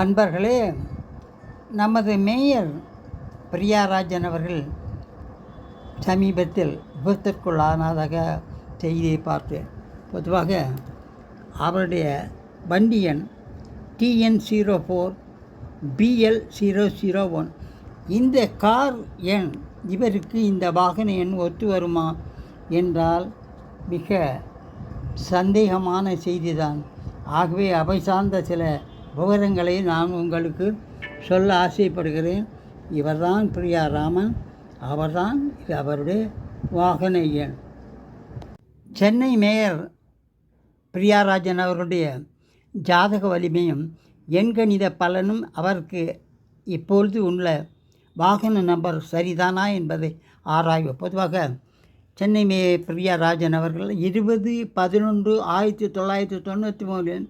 அன்பர்களே நமது மேயர் பிரியாராஜன் அவர்கள் சமீபத்தில் விபத்திற்குள்ளானதாக செய்தியை பார்த்தேன். பொதுவாக அவருடைய வண்டி எண் TN zero four PL zero zero one இந்த கார் எண் இவருக்கு இந்த வாகன எண் ஒத்து வருமா என்றால் மிக சந்தேகமான செய்திதான். ஆகவே அவை சார்ந்த சில விவரங்களை நான் உங்களுக்கு சொல்ல ஆசைப்படுகிறேன். இவர்தான் பிரியா ராமன் அவர்தான் இது அவருடைய வாகன எண். சென்னை மேயர் பிரியாராஜன் அவருடைய ஜாதக வலிமையும் எண்கணித பலனும் அவருக்கு இப்பொழுது உள்ள வாகன நம்பர் சரிதானா என்பதை ஆராய்வு பொதுவாக சென்னை மேயர் பிரியாராஜன் அவர்கள் இருபது பதினொன்று ஆயிரத்தி தொள்ளாயிரத்தி தொண்ணூற்றி மூணில்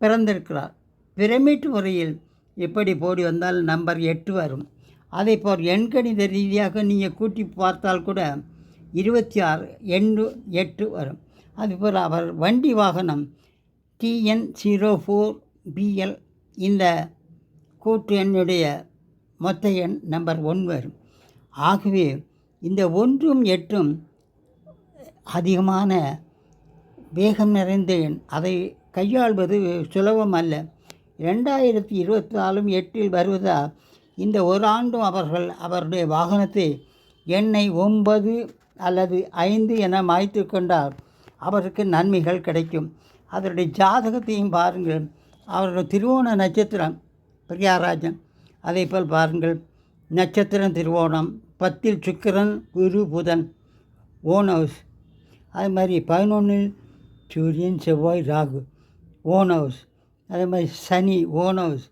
பிறந்திருக்கிறார். பிரமிட் முறையில் எப்படி போடி வந்தால் நம்பர் எட்டு வரும். அதை போல் எண்கணித ரீதியாக நீங்கள் கூட்டி பார்த்தால் கூட இருபத்தி ஆறு எண்ணு எட்டு வரும். அதுபோல் அவர் வண்டி வாகனம் டிஎன் ஜீரோ ஃபோர் பிஎல் இந்த கூட்டு எண்ணுடைய மொத்த எண் நம்பர் ஒன் வரும். ஆகவே இந்த ஒன்றும் எட்டும் அதிகமான வேகம் நிறைந்த எண். அதை கையாள்வது சுலபம் அல்ல. ரெண்டாயிரத்தி இருபத்தி நாலும் எட்டில் வருவதால் இந்த ஒரு ஆண்டும் அவர்கள் அவருடைய வாகனத்தை எண்ணெய் ஒன்பது அல்லது ஐந்து என மாய்த்து கொண்டால் அவருக்கு நன்மைகள் கிடைக்கும். அவருடைய ஜாதகத்தையும் பாருங்கள். அவருடைய திருவோண நட்சத்திரம் பிரியாராஜன். அதே போல் பாருங்கள். நட்சத்திரம் திருவோணம். பத்தில் சுக்கிரன் குரு புதன் ஓன் ஹவுஸ் அது மாதிரி பதினொன்றில் சூரியன் செவ்வாய் ராகு. ஓன் ஹவுஸ் அதே மாதிரி சனி ஓனோஸ்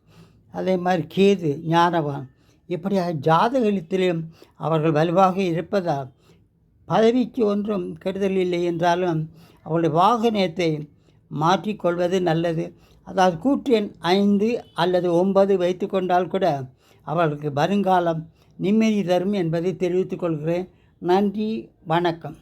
அதே மாதிரி கேது ஞானவான். இப்படியாக ஜாதகத்திலும் அவர்கள் வலுவாக இருப்பதால் பதவிக்கு ஒன்றும் கெடுதல் இல்லை என்றாலும் அவருடைய வாகனத்தை மாற்றிக்கொள்வது நல்லது. அதாவது கூற்று எண் ஐந்து அல்லது ஒன்பது வைத்து கொண்டால் கூட அவர்களுக்கு வருங்காலம் நிம்மதி தரும் என்பதை தெரிவித்துக் கொள்கிறேன். நன்றி வணக்கம்.